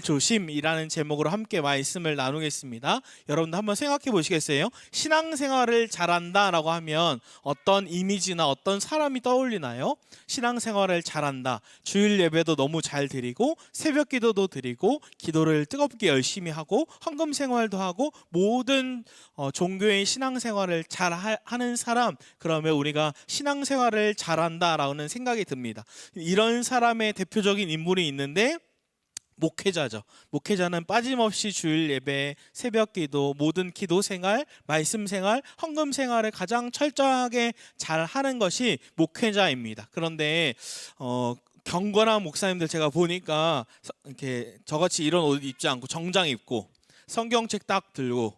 조심이라는 제목으로 함께 말씀을 나누겠습니다. 여러분도 한번 생각해 보시겠어요? 신앙생활을 잘한다라고 하면 어떤 이미지나 어떤 사람이 떠올리나요? 신앙생활을 잘한다. 주일 예배도 너무 잘 드리고 새벽 기도도 드리고 기도를 뜨겁게 열심히 하고 헌금 생활도 하고 모든 어, 종교의 신앙생활을 잘 하- 하는 사람 그러면 우리가 신앙생활을 잘한다라는 생각이 듭니다. 이런 사람의 대표적인 인물이 있는데 목회자죠. 목회자는 빠짐없이 주일 예배, 새벽 기도, 모든 기도 생활, 말씀 생활, 헌금 생활을 가장 철저하게 잘 하는 것이 목회자입니다. 그런데 어 경건한 목사님들 제가 보니까 서- 이렇게 저같이 이런 옷 입지 않고 정장 입고 성경책 딱 들고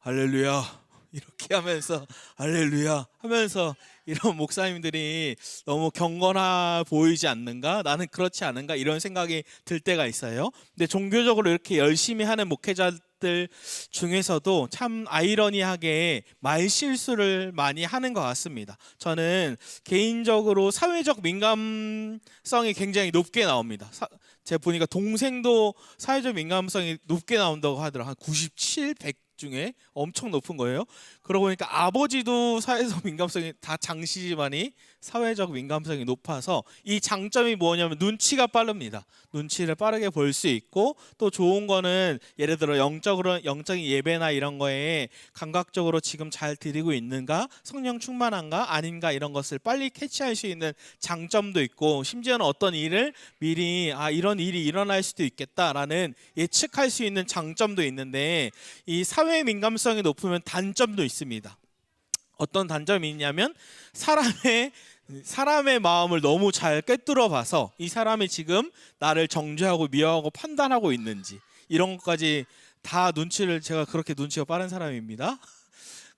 할렐루야 이렇게 하면서 할렐루야 하면서 이런 목사님들이 너무 경건해 보이지 않는가? 나는 그렇지 않은가? 이런 생각이 들 때가 있어요. 근데 종교적으로 이렇게 열심히 하는 목회자들 중에서도 참 아이러니하게 말 실수를 많이 하는 것 같습니다. 저는 개인적으로 사회적 민감성이 굉장히 높게 나옵니다. 사- 제가 보니까 동생도 사회적 민감성이 높게 나온다고 하더라고요. 한 97, 100 중에 엄청 높은 거예요. 그러고 보니까 아버지도 사회적 민감성이 다 장씨지만이 사회적 민감성이 높아서 이 장점이 뭐냐면 눈치가 빠릅니다. 눈치를 빠르게 볼 수 있고 또 좋은 거는 예를 들어 영적으로 영적인 예배나 이런 거에 감각적으로 지금 잘 드리고 있는가 성령 충만한가 아닌가 이런 것을 빨리 캐치할 수 있는 장점도 있고 심지어는 어떤 일을 미리 아 이런 일이 일어날 수도 있겠다라는 예측할 수 있는 장점도 있는데 이 사회 민감성이 높으면 단점도 있습니다. 어떤 단점이 있냐면 사람의 사람의 마음을 너무 잘 꿰뚫어 봐서 이 사람이 지금 나를 정죄하고 미워하고 판단하고 있는지 이런 것까지 다 눈치를 제가 그렇게 눈치가 빠른 사람입니다.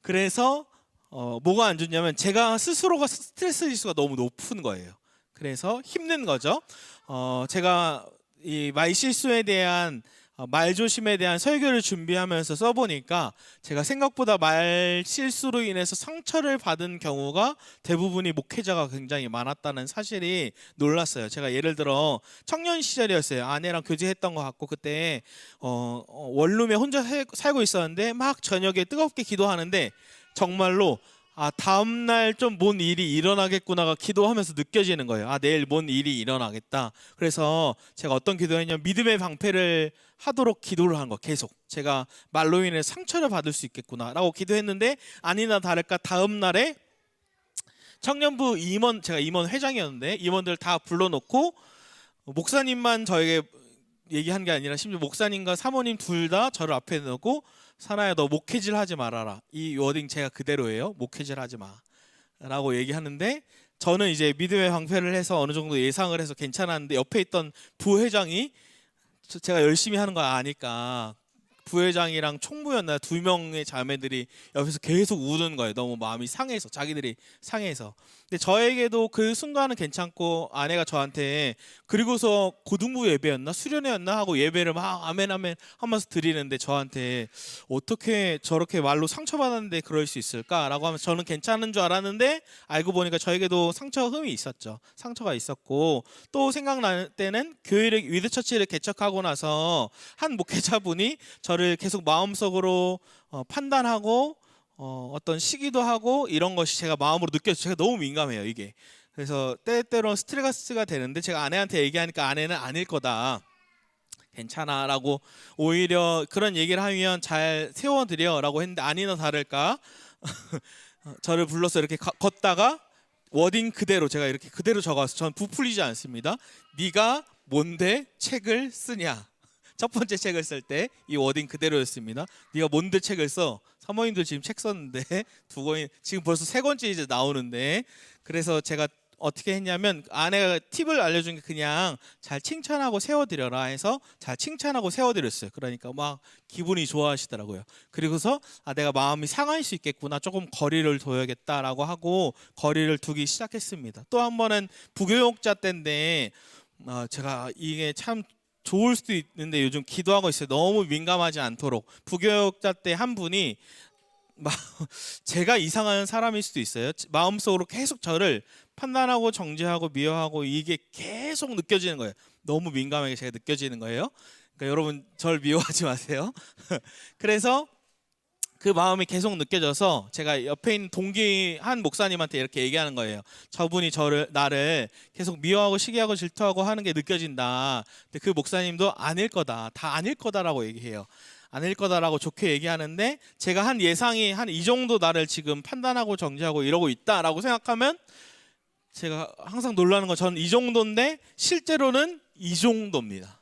그래서 어, 뭐가 안 좋냐면 제가 스스로가 스트레스 지수가 너무 높은 거예요. 그래서 힘든 거죠. 어, 제가 이 말 실수에 대한 어, 말조심에 대한 설교를 준비하면서 써보니까 제가 생각보다 말 실수로 인해서 상처를 받은 경우가 대부분이 목회자가 굉장히 많았다는 사실이 놀랐어요. 제가 예를 들어 청년 시절이었어요. 아내랑 교제했던 것 같고 그때 어, 어, 원룸에 혼자 살- 살고 있었는데 막 저녁에 뜨겁게 기도하는데 정말로 아 다음 날 좀 뭔 일이 일어나겠구나가 기도하면서 느껴지는 거예요. 아 내일 뭔 일이 일어나겠다. 그래서 제가 어떤 기도했냐면 믿음의 방패를 하도록 기도를 한 거 계속. 제가 말로 인해 상처를 받을 수 있겠구나라고 기도했는데 아니나 다를까 다음 날에 청년부 임원 제가 임원 회장이었는데 임원들 다 불러놓고 목사님만 저에게 얘기한 게 아니라 심지어 목사님과 사모님 둘 다 저를 앞에 놓고 사나야 너 목회질 하지 말아라. 이 워딩 제가 그대로예요. 목회질 하지 마. 라고 얘기하는데 저는 이제 믿음의 방패를 해서 어느 정도 예상을 해서 괜찮았는데 옆에 있던 부회장이 저- 제가 열심히 하는 거 아니까 부회장이랑 총무였나 두 명의 자매들이 옆에서 계속 우는 거예요. 너무 마음이 상해서 자기들이 상해서. 근데 저에게도 그 순간은 괜찮고 아내가 저한테 그리고서 고등부 예배였나 수련회였나 하고 예배를 막 아멘 아멘 하면서 드리는데 저한테 어떻게 저렇게 말로 상처받았는데 그럴 수 있을까라고 하면서 저는 괜찮은 줄 알았는데 알고 보니까 저에게도 상처 흠이 있었죠. 상처가 있었고 또 생각날 때는 교회를 위드처치를 개척하고 나서 한 목회자분이 저를 계속 마음속으로 어, 판단하고 어, 어떤 시기도 하고 이런 것이 제가 마음으로 느껴져 제가 너무 민감해요 이게 그래서 때때로 스트레스가 되는데 제가 아내한테 얘기하니까 아내는 아닐 거다 괜찮아라고 오히려 그런 얘기를 하면 잘 세워드려라고 했는데 아니나 다를까 저를 불러서 이렇게 가- 걷다가 워딩 그대로 제가 이렇게 그대로 적어서 전 부풀리지 않습니다. 네가 뭔데 책을 쓰냐? 첫 번째 책을 쓸 때 이 워딩 그대로였습니다. 네가 뭔데 책을 써? 사모님들 지금 책 썼는데 두 권이 지금 벌써 세 권째 이제 나오는데 그래서 제가 어떻게 했냐면 아내가 팁을 알려준 게 그냥 잘 칭찬하고 세워드려라 해서 잘 칭찬하고 세워드렸어요. 그러니까 막 기분이 좋아하시더라고요. 그리고서 아 내가 마음이 상할 수 있겠구나 조금 거리를 둬야겠다라고 하고 거리를 두기 시작했습니다. 또 한 번은 부교육자 때인데 어, 제가 이게 참 좋을 수도 있는데 요즘 기도하고 있어요. 너무 민감하지 않도록 부교육자 때 한 분이 마, 제가 이상한 사람일 수도 있어요. 마음속으로 계속 저를 판단하고 정죄하고 미워하고 이게 계속 느껴지는 거예요. 너무 민감하게 제가 느껴지는 거예요. 그러니까 여러분 절 미워하지 마세요. 그래서 그 마음이 계속 느껴져서 제가 옆에 있는 동기 한 목사님한테 이렇게 얘기하는 거예요. 저분이 저를 나를 계속 미워하고 시기하고 질투하고 하는 게 느껴진다. 근데 그 목사님도 아닐 거다. 다 아닐 거다라고 얘기해요. 아닐 거다라고 좋게 얘기하는데 제가 한 예상이 한 이 정도 나를 지금 판단하고 정지하고 이러고 있다라고 생각하면 제가 항상 놀라는 건 저는 이 정도인데 실제로는 이 정도입니다.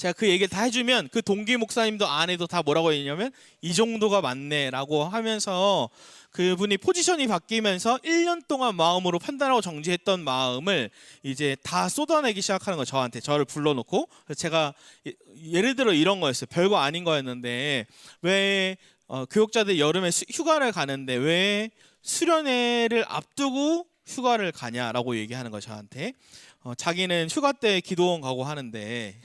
제가 그 얘기를 다 해주면 그 동기 목사님도 아내도 다 뭐라고 했냐면 이 정도가 맞네라고 하면서 그분이 포지션이 바뀌면서 1년 동안 마음으로 판단하고 정지했던 마음을 이제 다 쏟아내기 시작하는 거예요 저한테. 저를 불러놓고. 제가 예- 예를 들어 이런 거였어요. 별거 아닌 거였는데 왜 어, 교육자들 여름에 수- 휴가를 가는데 왜 수련회를 앞두고 휴가를 가냐라고 얘기하는 거예요 저한테. 어, 자기는 휴가 때 기도원 가고 하는데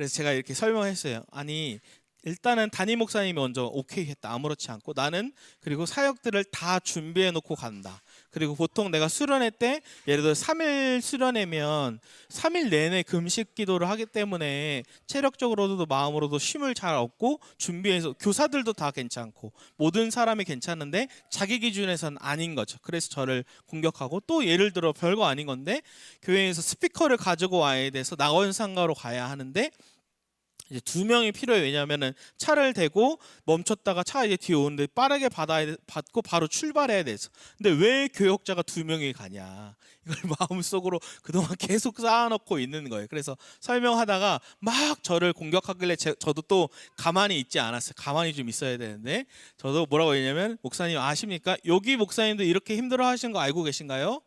그래서 제가 이렇게 설명했어요. 아니 일단은 담임 목사님이 먼저 오케이 했다. 아무렇지 않고 나는 그리고 사역들을 다 준비해 놓고 간다. 그리고 보통 내가 수련회 때 예를 들어 3일 수련회면 3일 내내 금식 기도를 하기 때문에 체력적으로도 마음으로도 쉼을 잘 얻고 준비해서 교사들도 다 괜찮고 모든 사람이 괜찮은데 자기 기준에선 아닌 거죠. 그래서 저를 공격하고 또 예를 들어 별거 아닌 건데 교회에서 스피커를 가지고 와야 돼서 낙원상가로 가야 하는데 이제 두 명이 필요해요. 왜냐하면은 차를 대고 멈췄다가 차 이제 뒤에 오는데 빠르게 받아야 돼- 받고 바로 출발해야 돼서. 근데 왜 교역자가 두 명이 가냐? 이걸 마음속으로 그동안 계속 쌓아놓고 있는 거예요. 그래서 설명하다가 막 저를 공격하길래 제, 저도 또 가만히 있지 않았어요. 가만히 좀 있어야 되는데 저도 뭐라고 했냐면 목사님 아십니까? 여기 목사님도 이렇게 힘들어하시는 거 알고 계신가요?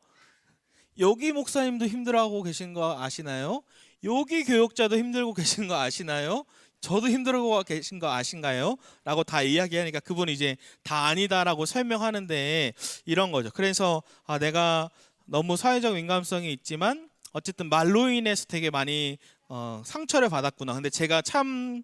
여기 목사님도 힘들어하고 계신 거 아시나요? 여기 교역자도 힘들고 계신 거 아시나요? 저도 힘들고 계신 거 아신가요? 라고 다 이야기하니까 그분이 이제 다 아니다라고 설명하는데 이런 거죠. 그래서 아, 내가 너무 사회적 민감성이 있지만 어쨌든 말로 인해서 되게 많이 어, 상처를 받았구나. 근데 제가 참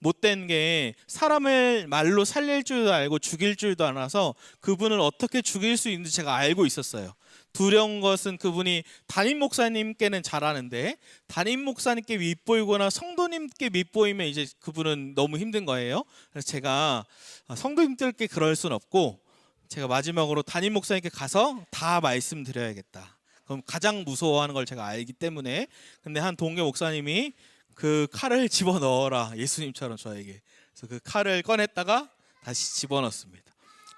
못된 게 사람을 말로 살릴 줄도 알고 죽일 줄도 알아서 그분을 어떻게 죽일 수 있는지 제가 알고 있었어요. 두려운 것은 그분이 담임 목사님께는 잘하는데 담임 목사님께 밉보이거나 성도님께 밉보이면 이제 그분은 너무 힘든 거예요. 그래서 제가 아, 성도님들께 그럴 순 없고 제가 마지막으로 담임 목사님께 가서 다 말씀드려야겠다. 그럼 가장 무서워하는 걸 제가 알기 때문에 근데 한 동료 목사님이 그 칼을 집어 넣어라 예수님처럼 저에게 그래서 그 칼을 꺼냈다가 다시 집어 넣습니다.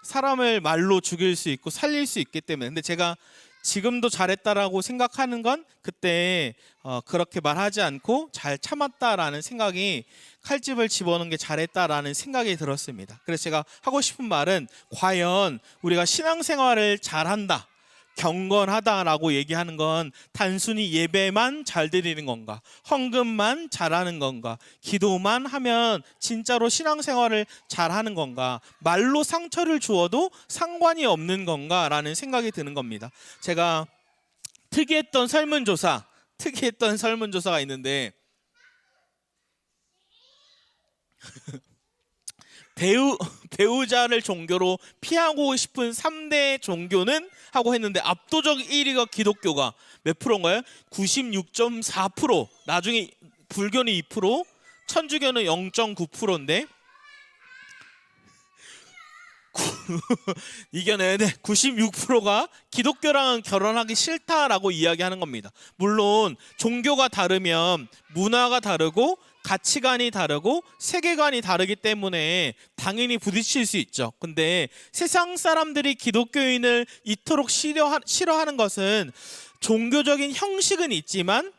사람을 말로 죽일 수 있고 살릴 수 있기 때문에 근데 제가 지금도 잘했다라고 생각하는 건 그때 어, 그렇게 말하지 않고 잘 참았다라는 생각이 칼집을 집어넣는 게 잘했다라는 생각이 들었습니다. 그래서 제가 하고 싶은 말은 과연 우리가 신앙생활을 잘한다. 경건하다라고 얘기하는 건 단순히 예배만 잘 드리는 건가? 헌금만 잘하는 건가? 기도만 하면 진짜로 신앙생활을 잘하는 건가? 말로 상처를 주어도 상관이 없는 건가라는 생각이 드는 겁니다. 제가 특이했던 설문조사, 특이했던 설문조사가 있는데 배우 배우자를 종교로 피하고 싶은 3대 종교는 하고 했는데 압도적 1위가 기독교가 몇 프로인가요? 96.4%. 나중에 불교는 2%, 천주교는 0.9%인데 이겨내야 돼. 96%가 기독교랑은 결혼하기 싫다라고 이야기하는 겁니다. 물론 종교가 다르면 문화가 다르고 가치관이 다르고 세계관이 다르기 때문에 당연히 부딪힐 수 있죠. 근데 세상 사람들이 기독교인을 이토록 싫어하, 싫어하는 것은 종교적인 형식은 있지만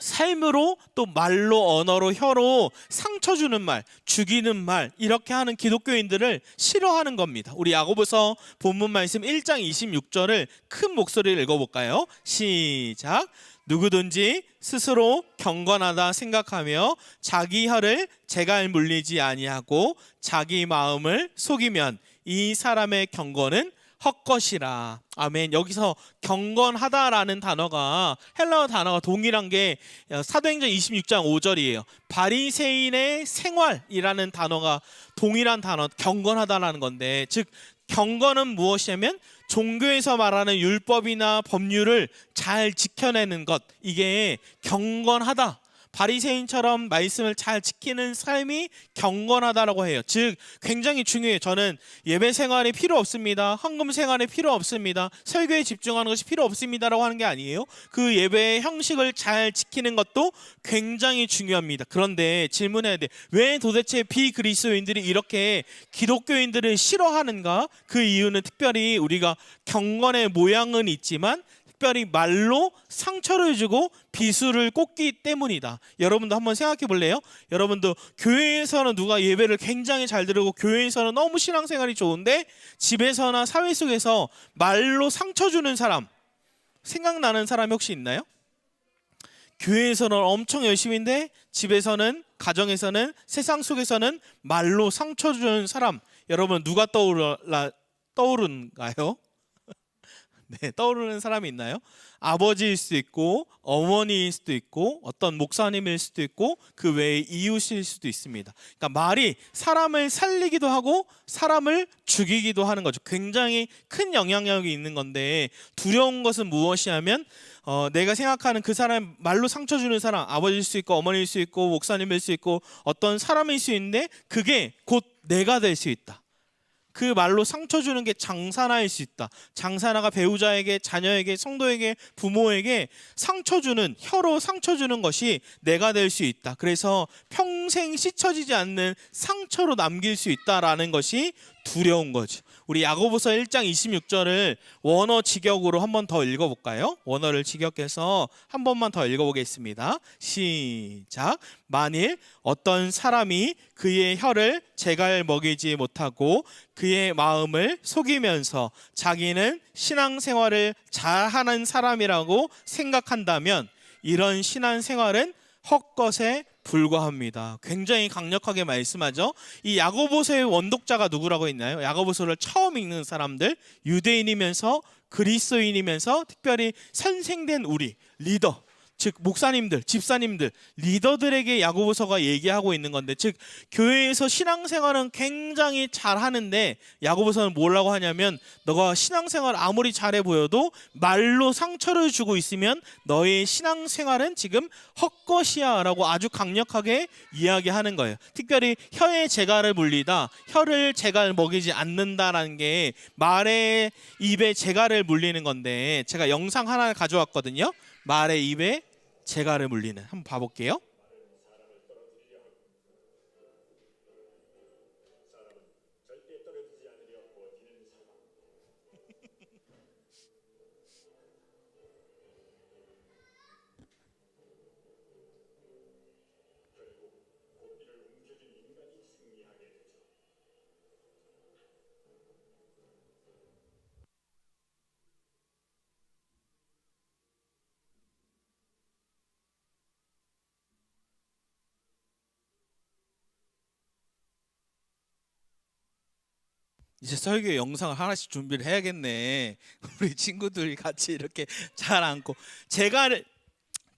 삶으로 또 말로 언어로 혀로 상처 주는 말, 죽이는 말 이렇게 하는 기독교인들을 싫어하는 겁니다. 우리 야고보서 본문 말씀 1장 26절을 큰 목소리를 읽어 볼까요? 시작. 누구든지 스스로 경건하다 생각하며 자기 혀를 제갈 물리지 아니하고 자기 마음을 속이면 이 사람의 경건은 헛것이라. 아멘. 여기서 경건하다라는 단어가 헬라어 단어가 동일한 게 어, 사도행전 26장 5절이에요. 바리새인의 생활이라는 단어가 동일한 단어 경건하다라는 건데 즉 경건은 무엇이냐면 종교에서 말하는 율법이나 법률을 잘 지켜내는 것 이게 경건하다. 바리새인처럼 말씀을 잘 지키는 삶이 경건하다라고 해요. 즉 굉장히 중요해요. 저는 예배 생활이 필요 없습니다. 헌금 생활이 필요 없습니다. 설교에 집중하는 것이 필요 없습니다라고 하는 게 아니에요. 그 예배의 형식을 잘 지키는 것도 굉장히 중요합니다. 그런데 질문해야 돼. 왜 도대체 비그리스도인들이 이렇게 기독교인들을 싫어하는가? 그 이유는 특별히 우리가 경건의 모양은 있지만 특별히 말로 상처를 주고 비수를 꽂기 때문이다. 여러분도 한번 생각해 볼래요? 여러분도 교회에서는 누가 예배를 굉장히 잘 들으고 교회에서는 너무 신앙생활이 좋은데 집에서나 사회 속에서 말로 상처 주는 사람 생각나는 사람이 혹시 있나요? 교회에서는 엄청 열심인데 집에서는 가정에서는 세상 속에서는 말로 상처 주는 사람 여러분 누가 떠오르 떠오른가요? 네, 떠오르는 사람이 있나요? 아버지일 수도 있고 어머니일 수도 있고 어떤 목사님일 수도 있고 그 외에 이웃일 수도 있습니다. 그러니까 말이 사람을 살리기도 하고 사람을 죽이기도 하는 거죠. 굉장히 큰 영향력이 있는 건데 두려운 것은 무엇이냐면 어, 내가 생각하는 그 사람 말로 상처 주는 사람 아버지일 수 있고 어머니일 수 있고 목사님일 수 있고 어떤 사람일 수 있는데 그게 곧 내가 될 수 있다. 그 말로 상처 주는 게 장사나일 수 있다. 장사나가 배우자에게, 자녀에게, 성도에게, 부모에게 상처 주는 혀로 상처 주는 것이 내가 될 수 있다. 그래서 평생 씻어지지 않는 상처로 남길 수 있다라는 것이 두려운 거죠. 우리 야고보서 1장 26절을 원어 직역으로 한 번 더 읽어 볼까요? 원어를 직역해서 한 번만 더 읽어 보겠습니다. 시작. 만일 어떤 사람이 그의 혀를 제갈 먹이지 못하고 그의 마음을 속이면서 자기는 신앙생활을 잘하는 사람이라고 생각한다면 이런 신앙생활은 헛것에 불과합니다. 굉장히 강력하게 말씀하죠. 이 야고보서의 원독자가 누구라고 했나요? 야고보서를 처음 읽는 사람들, 유대인이면서 그리스도인이면서 특별히 선생된 우리 리더 즉 목사님들, 집사님들, 리더들에게 야고보서가 얘기하고 있는 건데 즉 교회에서 신앙생활은 굉장히 잘 하는데 야고보서는 뭐라고 하냐면 너가 신앙생활 아무리 잘해 보여도 말로 상처를 주고 있으면 너의 신앙생활은 지금 헛것이야라고 아주 강력하게 이야기하는 거예요. 특별히 혀에 재갈을 물리다, 혀를 재갈 먹이지 않는다라는 게 말의 입에 재갈을 물리는 건데 제가 영상 하나 가져왔거든요. 말의 입에 재갈을 물리는 한번 봐볼게요. 이제 설교 영상을 하나씩 준비를 해야겠네. 우리 친구들이 같이 이렇게 잘 안고 제가를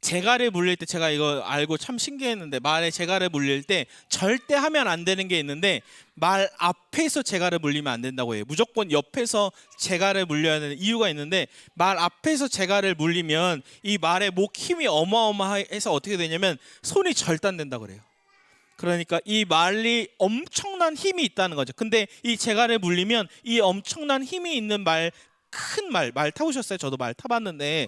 제가를 물릴 때 제가 이거 알고 참 신기했는데 말에 제가를 물릴 때 절대 하면 안 되는 게 있는데 말 앞에서 제가를 물리면 안 된다고 해요. 무조건 옆에서 제가를 물려야 되는 이유가 있는데 말 앞에서 제가를 물리면 이 말의 목 힘이 어마어마해서 어떻게 되냐면 손이 절단된다 그래요. 그러니까 이 말이 엄청난 힘이 있다는 거죠. 근데 이 재갈을 물리면 이 엄청난 힘이 있는 말, 큰 말, 말 타보셨어요? 저도 말 타봤는데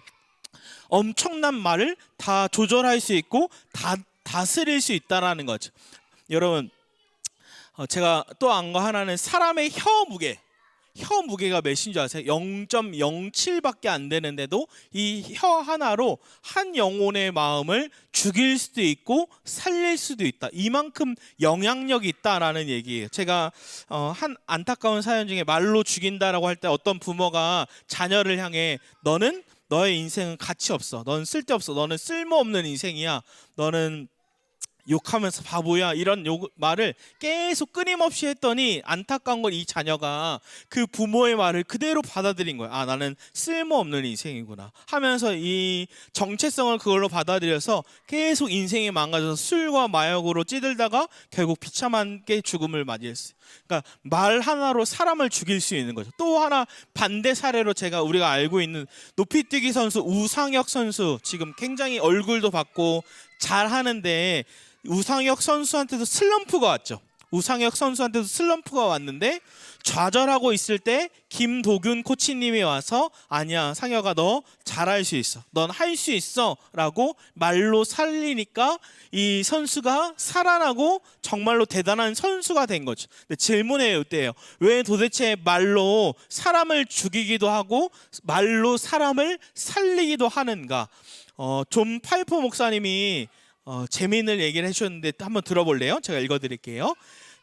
엄청난 말을 다 조절할 수 있고 다 다스릴 수 있다라는 거죠. 여러분, 어, 제가 또 안 거 하나는 사람의 혀 무게. 혀 무게가 몇인 줄 아세요? 0.07밖에 안 되는데도 이 혀 하나로 한 영혼의 마음을 죽일 수도 있고 살릴 수도 있다. 이만큼 영향력이 있다라는 얘기예요. 제가 어, 한 안타까운 사연 중에 말로 죽인다라고 할 때 어떤 부모가 자녀를 향해 너는 너의 인생은 가치 없어. 넌 쓸데없어. 너는 쓸모없는 인생이야. 너는 욕하면서 바보야 이런 욕, 말을 계속 끊임없이 했더니 안타까운 건 이 자녀가 그 부모의 말을 그대로 받아들인 거야. 아 나는 쓸모없는 인생이구나 하면서 이 정체성을 그걸로 받아들여서 계속 인생이 망가져서 술과 마약으로 찌들다가 결국 비참하게 죽음을 맞이했어요. 그러니까 말 하나로 사람을 죽일 수 있는 거죠. 또 하나 반대 사례로 제가 우리가 알고 있는 높이뛰기 선수 우상혁 선수 지금 굉장히 얼굴도 받고 잘 하는데 우상혁 선수한테도 슬럼프가 왔죠. 우상혁 선수한테도 슬럼프가 왔는데 좌절하고 있을 때 김도균 코치님이 와서 아니야 상혁아 너 잘할 수 있어 넌 할 수 있어 라고 말로 살리니까 이 선수가 살아나고 정말로 대단한 선수가 된 거죠. 근데 질문해요 이때요. 왜 도대체 말로 사람을 죽이기도 하고 말로 사람을 살리기도 하는가? 어, 존 파이퍼 목사님이 어, 재미있는 얘기를 해주셨는데 한번 들어볼래요? 제가 읽어드릴게요.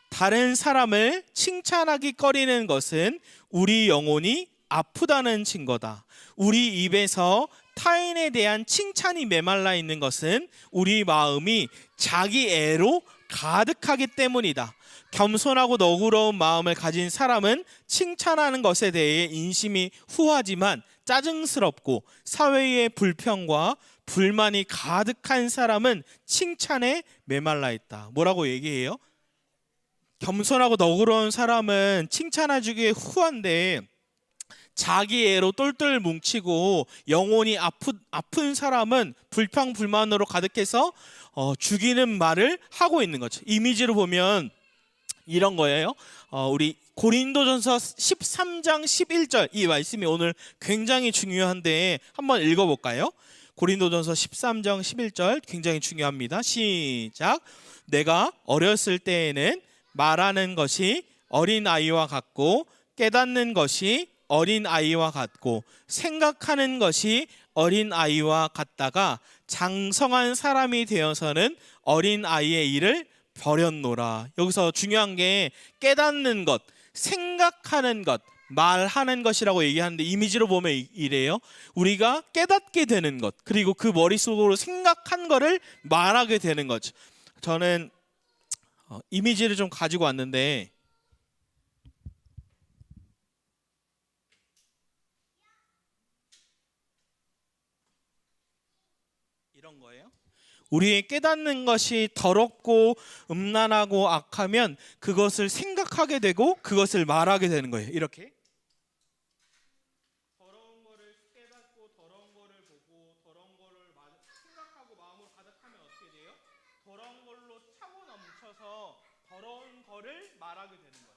다른 사람을 칭찬하기 꺼리는 것은 우리 영혼이 아프다는 증거다. 우리 입에서 타인에 대한 칭찬이 메말라 있는 것은 우리 마음이 자기 애로 가득하기 때문이다. 겸손하고 너그러운 마음을 가진 사람은 칭찬하는 것에 대해 인심이 후하지만 짜증스럽고 사회의 불평과 불만이 가득한 사람은 칭찬에 메말라 있다. 뭐라고 얘기해요? 겸손하고 너그러운 사람은 칭찬해주기에 후한데 자기 애로 똘똘 뭉치고 영혼이 아프, 아픈 사람은 불평 불만으로 가득해서 어, 죽이는 말을 하고 있는 거죠. 이미지로 보면 이런 거예요. 어, 우리 고린도전서 13장 11절 이 말씀이 오늘 굉장히 중요한데 한번 읽어볼까요? 고린도전서 13장 11절 굉장히 중요합니다. 시작. 내가 어렸을 때에는 말하는 것이 어린 아이와 같고 깨닫는 것이 어린 아이와 같고 생각하는 것이 어린 아이와 같다가 장성한 사람이 되어서는 어린 아이의 일을 버렸노라. 여기서 중요한 게 깨닫는 것, 생각하는 것, 말하는 것이라고 얘기하는데 이미지로 보면 이- 이래요. 우리가 깨닫게 되는 것, 그리고 그 머릿속으로 생각한 거를 말하게 되는 거죠. 저는 어, 이미지를 좀 가지고 왔는데 이런 거예요. 우리의 깨닫는 것이 더럽고 음란하고 악하면 그것을 생각하게 되고 그것을 말하게 되는 거예요. 이렇게 더러운 거를 깨닫고 더러운 거를 보고 더러운 거를 마- 생각하고 마음으로 가득하면 어떻게 돼요? 더러운 걸로 차고 넘쳐서 더러운 거를 말하게 되는 거예요.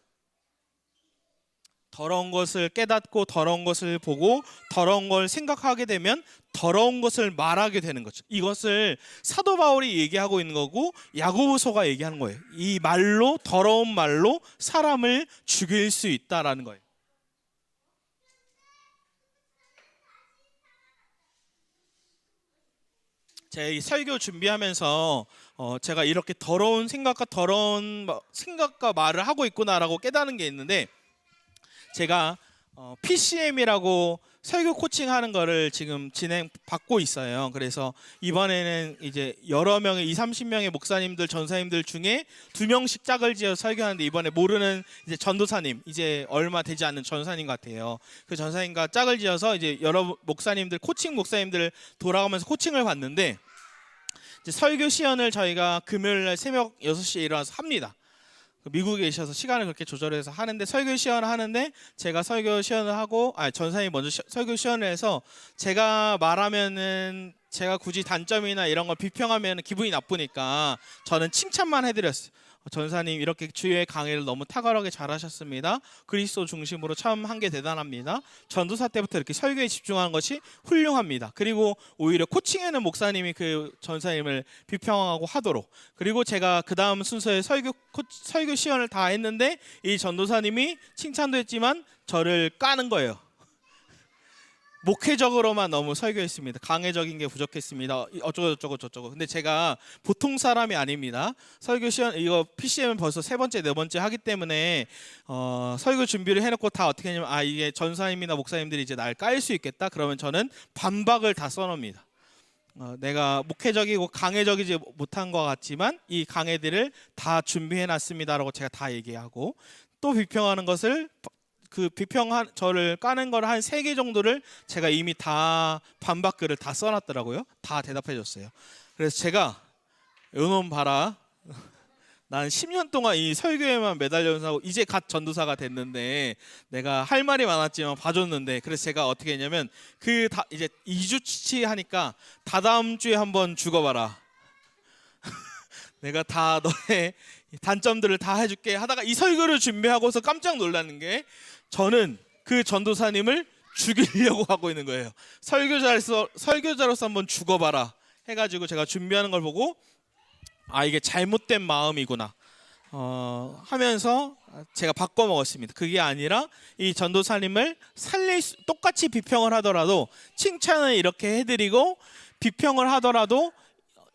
더러운 것을 깨닫고 더러운 것을 보고 더러운 걸 생각하게 되면 더러운 것을 말하게 되는 거죠. 이것을 사도 바울이 얘기하고 있는 거고 야고보서가 얘기하는 거예요. 이 말로 더러운 말로 사람을 죽일 수 있다라는 거예요. 이 설교 준비하면서 어, 제가 이렇게 더러운 생각과 더러운 마- 생각과 말을 하고 있구나라고 깨닫는 게 있는데 제가 어, PCM이라고 설교 코칭하는 거를 지금 진행 받고 있어요. 그래서 이번에는 이제 여러 명의 2, 30명의 목사님들, 전사님들 중에 두 명씩 짝을 지어 설교하는데 이번에 모르는 이제 전도사님, 이제 얼마 되지 않는 전사님 같아요. 그 전사님과 짝을 지어서 이제 여러 목사님들, 코칭 목사님들 돌아가면서 코칭을 받는데 설교 시연을 저희가 금요일 날 새벽 6시에 일어나서 합니다. 그 미국에 계셔서 시간을 그렇게 조절해서 하는데 설교 시연을 하는데 제가 설교 시연을 하고 아 전사님이 먼저 시- 설교 시연을 해서 제가 말하면은 제가 굳이 단점이나 이런 걸 비평하면 기분이 나쁘니까 저는 칭찬만 해드렸어요. 어, 전사님 이렇게 주의 강의를 너무 탁월하게 잘하셨습니다. 그리스도 중심으로 참 한 게 대단합니다. 전도사 때부터 이렇게 설교에 집중하는 것이 훌륭합니다. 그리고 오히려 코칭에는 목사님이 그 전사님을 비평하고 하도록 그리고 제가 그 다음 순서에 설교 코, 설교 시연을 다 했는데 이 전도사님이 칭찬도 했지만 저를 까는 거예요. 목회적으로만 너무 설교했습니다. 강해적인 게 부족했습니다. 이- 어쩌고 저쩌고 저쩌고. 근데 제가 보통 사람이 아닙니다. 설교 시연 이거 PCM은 벌써 세 번째 네 번째 하기 때문에 어, 설교 준비를 해놓고 다 어떻게 하냐면 아 이게 전사님이나 목사님들이 이제 날 깔 수 있겠다. 그러면 저는 반박을 다 써놓습니다. 어, 내가 목회적이고 강해적이지 못한 것 같지만 이 강해들을 다 준비해 놨습니다라고 제가 다 얘기하고 또 비평하는 것을 그 비평한 저를 까는 걸 한 세 개 정도를 제가 이미 다 반박 글을 다 써놨더라고요. 다 대답해 줬어요. 그래서 제가 요놈 봐라. 난 10년 동안 이 설교에만 매달려서 이제 갓 전도사가 됐는데 내가 할 말이 많았지만 봐줬는데 그래서 제가 어떻게 했냐면 그 다 이제 2주치 하니까 다다음 주에 한번 죽어봐라. 내가 다 너의 단점들을 다 해줄게 하다가 이 설교를 준비하고서 깜짝 놀라는 게 저는 그 전도사님을 죽이려고 하고 있는 거예요. 설교자로서 설교자로서 한번 죽어봐라 해가지고 제가 준비하는 걸 보고 아 이게 잘못된 마음이구나 어, 하면서 제가 바꿔 먹었습니다. 그게 아니라 이 전도사님을 살릴 수, 똑같이 비평을 하더라도 칭찬을 이렇게 해드리고 비평을 하더라도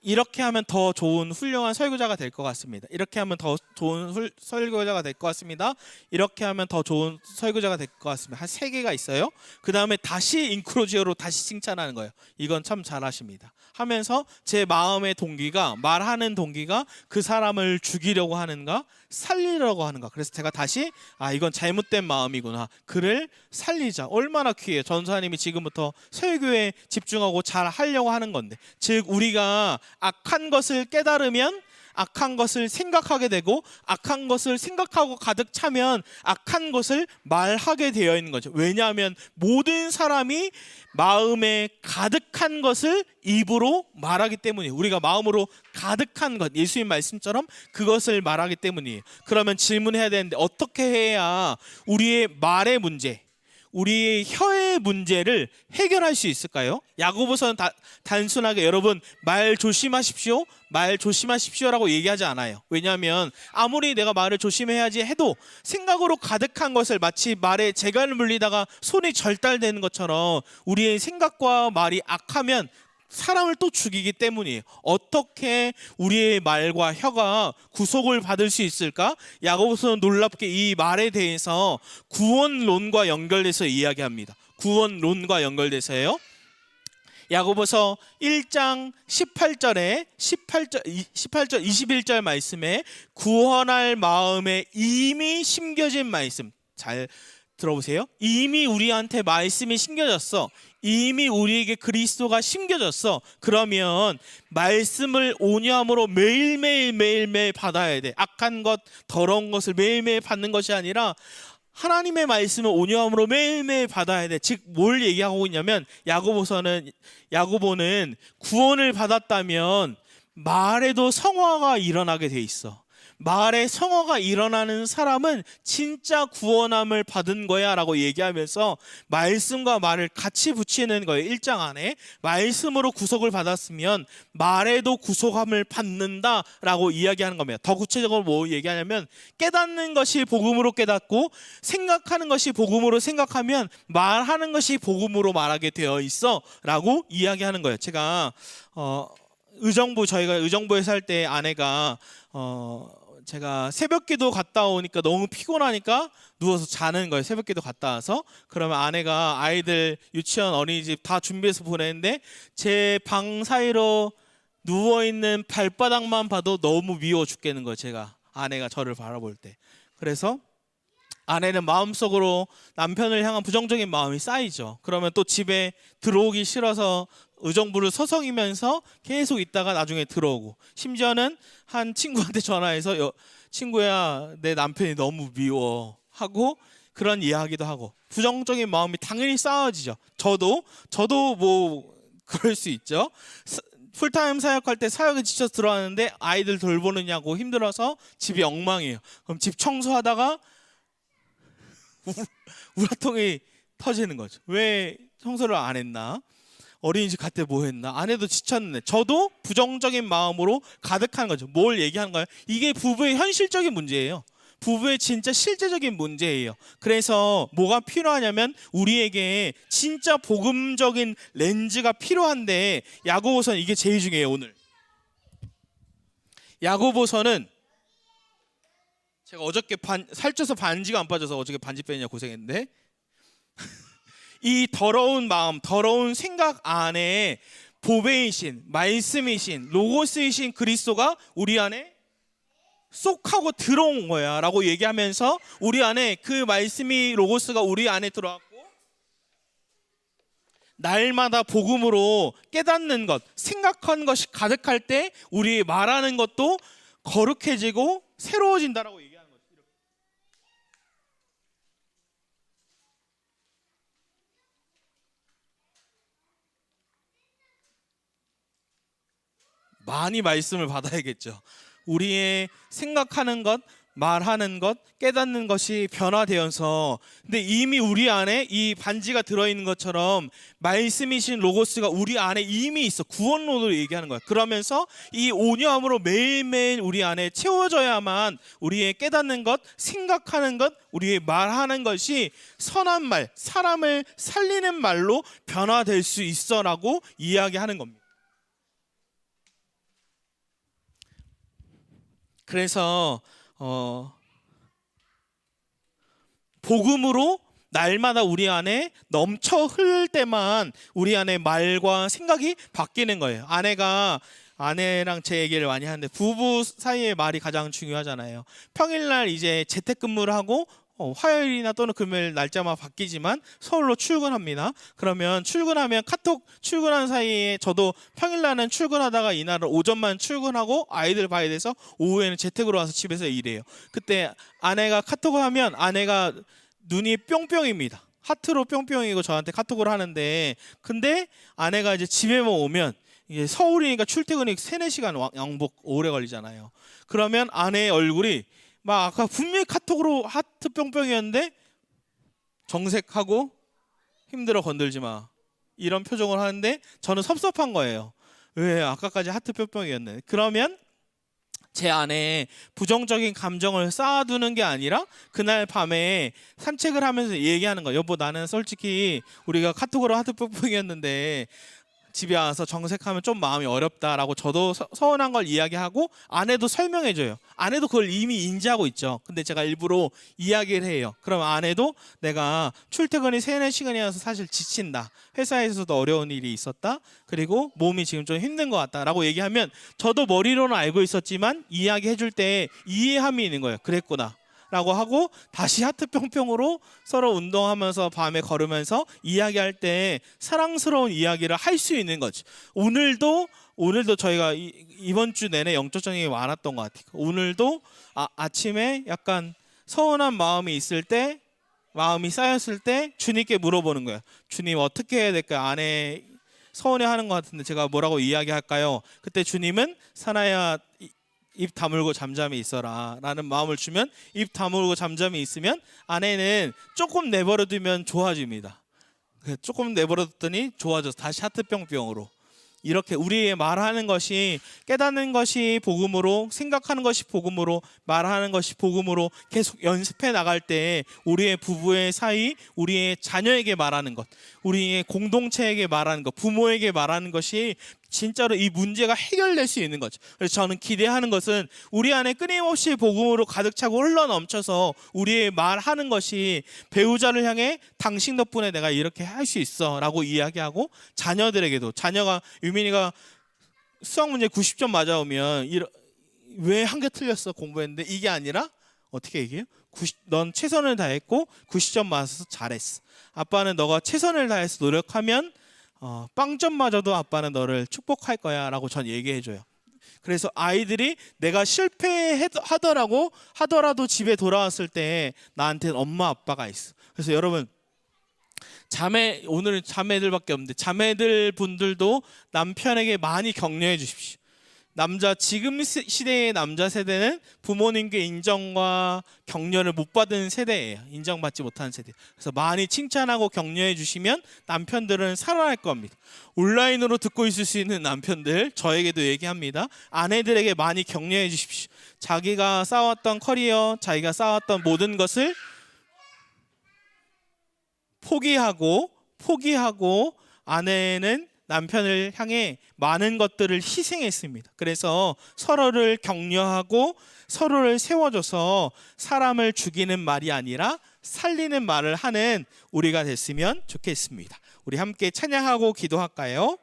이렇게 하면 더 좋은 훌륭한 설교자가 될 것 같습니다. 이렇게 하면 더 좋은 훌- 설교자가 될 것 같습니다. 이렇게 하면 더 좋은 설교자가 될 것 같습니다. 한 세 개가 있어요. 그 다음에 다시 인크로지어로 다시 칭찬하는 거예요. 이건 참 잘하십니다. 하면서 제 마음의 동기가 말하는 동기가 그 사람을 죽이려고 하는가 살리려고 하는가. 그래서 제가 다시 아 이건 잘못된 마음이구나. 그를 살리자. 얼마나 귀해요. 전사님이 지금부터 설교에 집중하고 잘 하려고 하는 건데. 즉 우리가 악한 것을 깨달으면 악한 것을 생각하게 되고 악한 것을 생각하고 가득 차면 악한 것을 말하게 되어 있는 거죠. 왜냐하면 모든 사람이 마음에 가득한 것을 입으로 말하기 때문이에요. 우리가 마음으로 가득한 것, 예수님 말씀처럼 그것을 말하기 때문이에요. 그러면 질문해야 되는데 어떻게 해야 우리의 말의 문제, 우리의 혀의 문제를 해결할 수 있을까요? 야고보서는 다, 단순하게 여러분 말 조심하십시오. 말 조심하십시오라고 얘기하지 않아요. 왜냐하면 아무리 내가 말을 조심해야지 해도 생각으로 가득한 것을 마치 말에 재갈을 물리다가 손이 절달되는 것처럼 우리의 생각과 말이 악하면 사람을 또 죽이기 때문이에요. 어떻게 우리의 말과 혀가 구속을 받을 수 있을까? 야고보서는 놀랍게 이 말에 대해서 구원론과 연결돼서 이야기합니다. 구원론과 연결돼서요. 야고보서 1장 18절에 18절 18절 21절 말씀에 구원할 마음에 이미 심겨진 말씀 잘 들어보세요. 이미 우리한테 말씀이 심겨졌어. 이미 우리에게 그리스도가 심겨졌어. 그러면 말씀을 온유함으로 매일매일 매일매일 받아야 돼. 악한 것, 더러운 것을 매일매일 받는 것이 아니라 하나님의 말씀을 온유함으로 매일매일 받아야 돼. 즉 뭘 얘기하고 있냐면 야고보서는 야고보는 구원을 받았다면 말에도 성화가 일어나게 돼 있어. 말에 성화가 일어나는 사람은 진짜 구원함을 받은 거야 라고 얘기하면서 말씀과 말을 같이 붙이는 거예요. 1장 안에 말씀으로 구속을 받았으면 말에도 구속함을 받는다 라고 이야기하는 겁니다. 더 구체적으로 뭐 얘기하냐면 깨닫는 것이 복음으로 깨닫고 생각하는 것이 복음으로 생각하면 말하는 것이 복음으로 말하게 되어 있어 라고 이야기하는 거예요. 제가 어 의정부 저희가 의정부에 살 때 아내가 어 제가 새벽기도 갔다 오니까 너무 피곤하니까 누워서 자는 거예요. 새벽기도 갔다 와서 그러면 아내가 아이들 유치원 어린이집 다 준비해서 보내는데 제 방 사이로 누워 있는 발바닥만 봐도 너무 미워 죽겠는 거예요. 제가 아내가 저를 바라볼 때 그래서 아내는 마음속으로 남편을 향한 부정적인 마음이 쌓이죠. 그러면 또 집에 들어오기 싫어서 의정부를 서성이면서 계속 있다가 나중에 들어오고 심지어는 한 친구한테 전화해서 여, 친구야 내 남편이 너무 미워 하고 그런 이야기도 하고 부정적인 마음이 당연히 쌓아지죠. 저도 저도 뭐 그럴 수 있죠. 스- 풀타임 사역할 때 사역에 지쳐 들어왔는데 아이들 돌보느냐고 힘들어서 집이 엉망이에요. 그럼 집 청소하다가 우- 우라통이 터지는 거죠. 왜 청소를 안 했나? 어린이집 갈 때 뭐 했나? 아내도 지쳤네. 저도 부정적인 마음으로 가득한 거죠. 뭘 얘기하는 거예요? 이게 부부의 현실적인 문제예요. 부부의 진짜 실제적인 문제예요. 그래서 뭐가 필요하냐면 우리에게 진짜 복음적인 렌즈가 필요한데 야고보선 이게 제일 중요해요, 오늘. 야고보서는 제가 어저께 반, 살쪄서 반지가 안 빠져서 어저께 반지 빼느냐 고생했는데 이 더러운 마음, 더러운 생각 안에 보배이신 말씀이신 로고스이신 그리스도가 우리 안에 쏙 하고 들어온 거야 라고 얘기하면서 우리 안에 그 말씀이 로고스가 우리 안에 들어왔고 날마다 복음으로 깨닫는 것, 생각한 것이 가득할 때 우리 말하는 것도 거룩해지고 새로워진다라고 얘기하 많이 말씀을 받아야겠죠. 우리의 생각하는 것, 말하는 것, 깨닫는 것이 변화되어서 근데 이미 우리 안에 이 반지가 들어있는 것처럼 말씀이신 로고스가 우리 안에 이미 있어. 구원론으로 얘기하는 거야. 그러면서 이 오념으로 매일매일 우리 안에 채워져야만 우리의 깨닫는 것, 생각하는 것, 우리의 말하는 것이 선한 말, 사람을 살리는 말로 변화될 수 있어라고 이야기하는 겁니다 그래서 어, 복음으로 날마다 우리 안에 넘쳐 흐를 때만 우리 안에 말과 생각이 바뀌는 거예요. 아내가 아내랑 제 얘기를 많이 하는데 부부 사이의 말이 가장 중요하잖아요. 평일날 이제 재택근무를 하고 어, 화요일이나 또는 금요일 날짜만 바뀌지만 서울로 출근합니다. 그러면 출근하면 카톡 출근한 사이에 저도 평일날은 출근하다가 이날은 오전만 출근하고 아이들 봐야 돼서 오후에는 재택으로 와서 집에서 일해요. 그때 아내가 카톡을 하면 아내가 눈이 뿅뿅입니다. 하트로 뿅뿅이고 저한테 카톡을 하는데 근데 아내가 이제 집에만 오면 이게 서울이니까 출퇴근이 3, 4시간 왕- 왕복 오래 걸리잖아요. 그러면 아내의 얼굴이 막 아까 분명히 카톡으로 하트 뿅뿅이었는데 정색하고 힘들어 건들지 마 이런 표정을 하는데 저는 섭섭한 거예요. 왜 아까까지 하트 뿅뿅이었네. 그러면 제 안에 부정적인 감정을 쌓아두는 게 아니라 그날 밤에 산책을 하면서 얘기하는 거예요. 여보 나는 솔직히 우리가 카톡으로 하트 뿅뿅이었는데 집에 와서 정색하면 좀 마음이 어렵다라고 저도 서, 서운한 걸 이야기하고 아내도 설명해 줘요. 아내도 그걸 이미 인지하고 있죠. 근데 제가 일부러 이야기를 해요. 그럼 아내도 내가 출퇴근이 3, 4시간이어서 사실 지친다. 회사에서도 어려운 일이 있었다. 그리고 몸이 지금 좀 힘든 것 같다라고 얘기하면 저도 머리로는 알고 있었지만 이야기해 줄 때 이해함이 있는 거예요. 그랬구나. 라고 하고 다시 하트 뿅뿅으로 서로 운동하면서 밤에 걸으면서 이야기할 때 사랑스러운 이야기를 할 수 있는 거지. 오늘도 오늘도 저희가 이, 이번 주 내내 영적 전쟁이 많았던 것 같아요. 오늘도 아, 아침에 약간 서운한 마음이 있을 때 마음이 쌓였을 때 주님께 물어보는 거예요. 주님 어떻게 해야 될까요? 아내 서운해하는 것 같은데 제가 뭐라고 이야기할까요? 그때 주님은 사나야 이- 입 다물고 잠잠히 있어라 라는 마음을 주면 입 다물고 잠잠히 있으면 아내는 조금 내버려 두면 좋아집니다. 그 조금 내버려 뒀더니 좋아져서 다시 하트 뿅뿅으로 이렇게 우리의 말하는 것이 깨닫는 것이 복음으로 생각하는 것이 복음으로 말하는 것이 복음으로 계속 연습해 나갈 때 우리의 부부의 사이 우리의 자녀에게 말하는 것 우리의 공동체에게 말하는 것 부모에게 말하는 것이 진짜로 이 문제가 해결될 수 있는 거죠. 그래서 저는 기대하는 것은 우리 안에 끊임없이 복음으로 가득 차고 흘러 넘쳐서 우리의 말하는 것이 배우자를 향해 당신 덕분에 내가 이렇게 할 수 있어 라고 이야기하고 자녀들에게도 자녀가 유민이가 수학 문제 90점 맞아오면 왜 한 개 틀렸어 공부했는데 이게 아니라 어떻게 얘기해요? 90, 넌 최선을 다했고 90점 맞아서 잘했어. 아빠는 너가 최선을 다해서 노력하면 어, 빵점 맞아도 아빠는 너를 축복할 거야 라고 전 얘기해 줘요. 그래서 아이들이 내가 실패하더라고 하더라도 집에 돌아왔을 때 나한테는 엄마 아빠가 있어. 그래서 여러분 자매 오늘은 자매들밖에 없는데 자매들 분들도 남편에게 많이 격려해 주십시오. 남자 지금 시- 시대의 남자 세대는 부모님께 인정과 격려를 못 받은 세대예요. 인정받지 못한 세대. 그래서 많이 칭찬하고 격려해 주시면 남편들은 살아날 겁니다. 온라인으로 듣고 있을 수 있는 남편들 저에게도 얘기합니다. 아내들에게 많이 격려해 주십시오. 자기가 쌓았던 커리어, 자기가 쌓았던 모든 것을 포기하고 포기하고 아내는 남편을 향해 많은 것들을 희생했습니다. 그래서 서로를 격려하고 서로를 세워줘서 사람을 죽이는 말이 아니라 살리는 말을 하는 우리가 됐으면 좋겠습니다. 우리 함께 찬양하고 기도할까요?